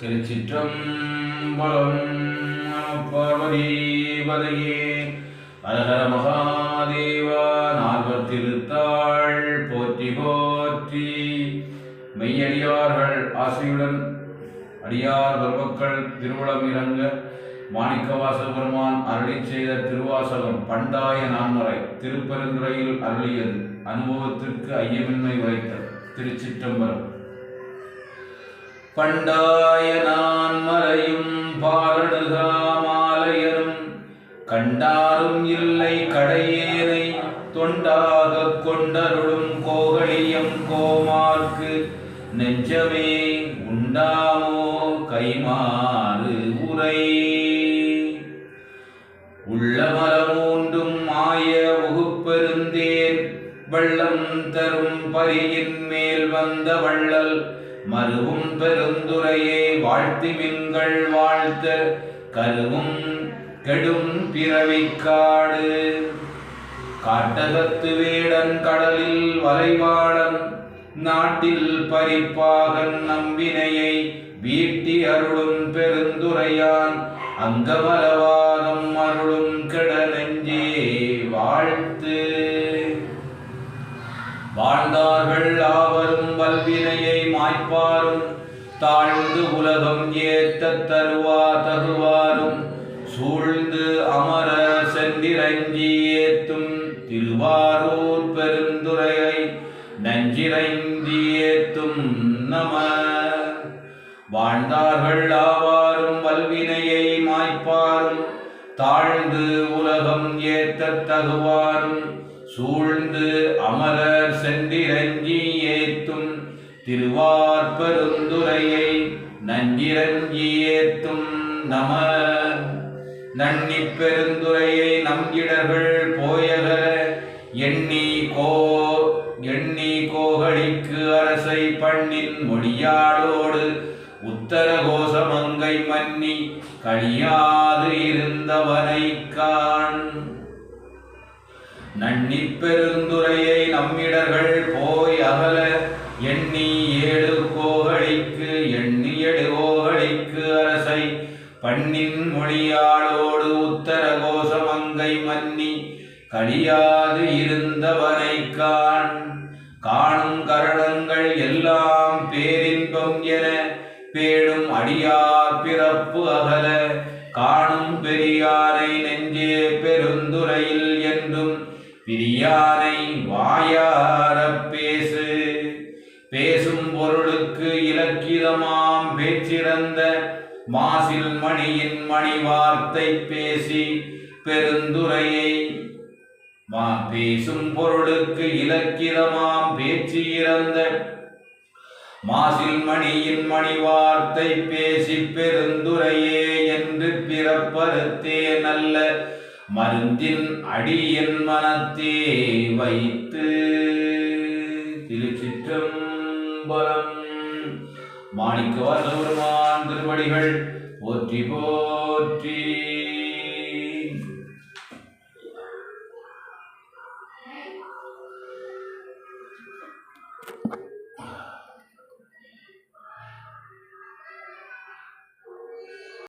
திருச்சிற்றம்பலம் பார்வதீபதையே. அரஹர மகாதேவா நால்வர் திருத்தாள் போற்றி போற்றி. மெய்யடியார்கள் ஆசையுடன் அடியார் பெருமக்கள் திருவுளம் இறங்க மாணிக்கவாச பெருமான் அருளி செய்த திருவாசகம் பண்டாய நான்மறை திருப்பெருந்துறையில் அருளியது அனுபவத்திற்கு ஐயமின்மை உரைத்தல் திருச்சிற்றம்பலம். பண்டாய நான் மறையும் பாலடுகா கண்டாரும் இல்லை கடையேனை தொண்டாக கொண்டருளும் கோகலியம் கோமார்க்கு நெஞ்சமே உண்டாமோ கைமாறு உரை. உள்ளமரமூண்டும் மாய உகுப்பெருந்தேன் வெள்ளம் தரும் பரியின் மேல் வந்த வள்ளல் மருவும் பெருந்துரையே வாழ்த்தி மின்கள் வாழ்த்த கருவும் கெடும் பிறவிக்காடு காட்டகத்து வேடன் கடலில் வலைவாளன் நாட்டில் பறிப்பாகன் நம்பினையை வீட்டி அருளும் பெருந்துரையான் அங்கமலவாதம் அருளும் கெட நெஞ்சே வாழ்த்து. வாழ்ந்தார்கள் ஆவரும் வல்வினையை மாய்ப்பாரும் தாழ்ந்து உலகம் ஏத்த தருவா தகுவாரும் சூழ்ந்து அமர சென்றிரஞ்சி ஏத்தும் திருவாரூர் பெருந்துரையை நஞ்சிரைந்தி ஏத்தும் நம. வாழ்ந்தார்கள் ஆவாரும் வல்வினையை மாய்ப்பாரும் தாழ்ந்து உலகம் ஏத்த தகுவாரும் சூழ்ந்து அமரர் சென்றிரஞ்சி ஏத்தும் திருவார்பருந்துரையை நஞ்சிரஞ்சி ஏத்தும் நம. நன்னி பெருந்துரையை நம்பிடர்கள் போயகர எண்ணி கோ எண்ணி கோகழிக்கு அரசை பண்ணின் மொழியாளோடு உத்தர கோஷமங்கை மன்னி கழியாது இருந்தவனை காண். நன்னி பெருந்துரையை நம்மிடர்கள் போய் அகல எண்ணி ஏழு கோகழிக்கு எண்ணி எடு கோகழிக்கு அரசை. பண்ணின் மொழியாளோடு உத்தர கோஷமங்கை மன்னி கழியாது இருந்தவனை காண். காணும் கரணங்கள் எல்லாம் பேரின்பம் என பேடும் அடியார் பிறப்பு அகல. காணும் பெரியாரை நெஞ்சே பெருந்துரையில் பிரியாரை வாயார பேசு. பேசும் பொருளுக்கு இலக்கிதமாம் பேச்சிறந்த மாசில் மணியின் மணி வார்த்தை பேசி பெருந்துரையை பேசும் பொருளுக்கு இலக்கிதமாம் பேச்சு இறந்த மாசில் மணியின் மணி வார்த்தை பேசி பெருந்துரையே என்று பிறப்பறுத்தே நல்ல மருந்தின் அடியின் மனத்தே வைத்து திருச்சிற்றம்பலம் மாணிக்கவார் பெருமான் திருவடிகள் போற்றி போற்றி